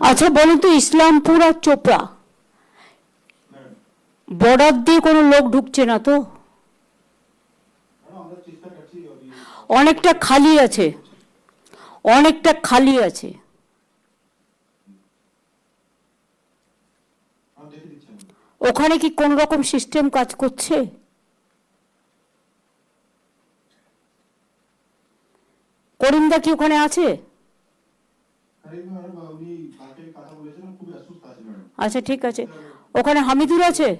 আচ্ছা বলুন তো, ইসলামপুর আর চোপড়া। বর্ডার দিয়ে কোনো লোক ঢুকছে না তো? অনেকটা খালি আছে। অনেকটা খালি আছে। ওখানে কি কোন রকম সিস্টেম কাজ করছে? করিমদা কি ওখানে আছে আরে ম্যাডাম উনি কালকে কথা বলেছিলেন খুবই অসুস্থ আছে ম্যাডাম আচ্ছা ঠিক আছে। ওখানে হামিদুর আছে?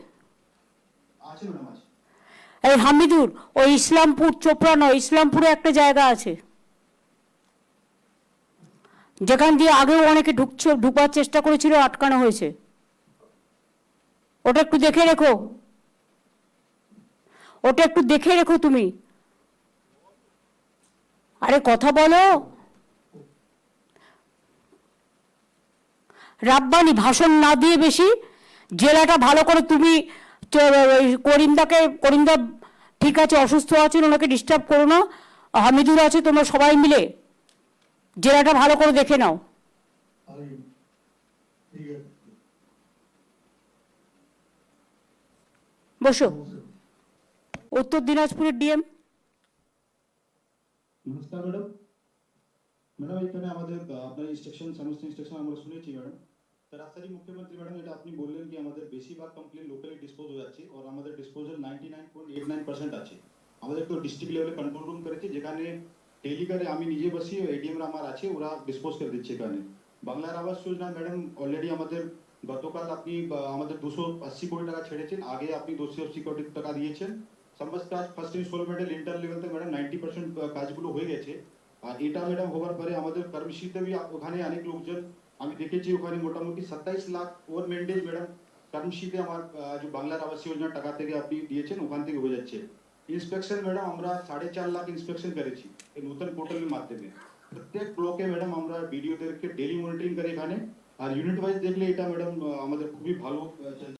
এই হামিদুর ওই ইসলামপুর চোপড়া নয় ইসলামপুরে একটা জায়গা আছে। যেখান দিয়ে আগেও অনেকে ঢুকছে ঢুকবার চেষ্টা করেছিল আটকানো হয়েছে। ওটা একটু দেখে রেখো। ওটা একটু দেখে রেখো তুমি। আরে কথা বলো। রাব্বানি, ভাষণ না দিয়ে বেশি জেলাটা ভালো করে তুমি করিমদাকে, করিমদা ঠিক আছে, অসুস্থ আছেন, ওনাকে ডিস্টার্ব করো না। হামিদুর আছে, তোমরা সবাই মিলে জেলাটা ভালো করে দেখে নাও। বসো। উত্তর দিনাজপুরের ডিএম। নমস্কার ম্যাডাম। ম্যাডাম, এখানে আমাদের আপনার ইনস্ট্রাকশন সমস্ত ইনস্ট্রাকশন আমরা শুনেছি, ম্যাডাম। তো রাস্তাটি মুখ্যমন্ত্রী ম্যাডাম এটা আপনি বললেন কি আমাদের বেশিরভাগ কমপ্লেন লোকালি ডিসপোজ হয়ে যাচ্ছে আর আমাদের disposal ninety nine point eight nine percent আছে আমাদের তো ডিস্ট্রিক্ট লেভেলে কন্ট্রোল রুম করেছে যেখানে টেলিকারে আমি নিজে বসি এডিএম আমার আছে ওরা ডিসপোজ করে দিচ্ছে এখানে বাংলার আবাস যোজনা ম্যাডাম অলরেডি আমাদের গতকাল আপনি আহ, আমাদের দুশো আশি কোটি টাকা ছেড়েছেন আগে আপনি দুশো আশি কোটি টাকা দিয়েছেন সমস্ত কাজ ফার্স্ট ইনস্টলমেন্টের ইন্টার লেভেল থেকে ম্যাডাম নাইনটি পার্সেন্ট কাজগুলো হয়ে গেছে আর এটা ম্যাডাম হওয়ার পরে আমাদের কর্মশীতে বি ওখানে অনেক লোকজন আমি দেখেছি ওখানে মোটামুটি সাতাইশ লাখ ওভার মেন্টেজ ম্যাডাম কর্মশীতে আমার আহ, যে বাংলার আবাস যোজনার টাকা থেকে আপনি দিয়েছেন ওখান থেকে হয়ে যাচ্ছে ইন্সপেকশন ম্যাডাম আমরা সাড়ে চার লাখ ইন্সপেকশন করেছি এই নতুন পোর্টালের মাধ্যমে প্রত্যেক ব্লকে ম্যাডাম আমরা ভিডিওদেরকে ডেলি মনিটরিং করে এখানে আর ইউনিট ওয়াইজ দেখলে এটা ম্যাডাম আমাদের খুবই ভালো আহ, চলছে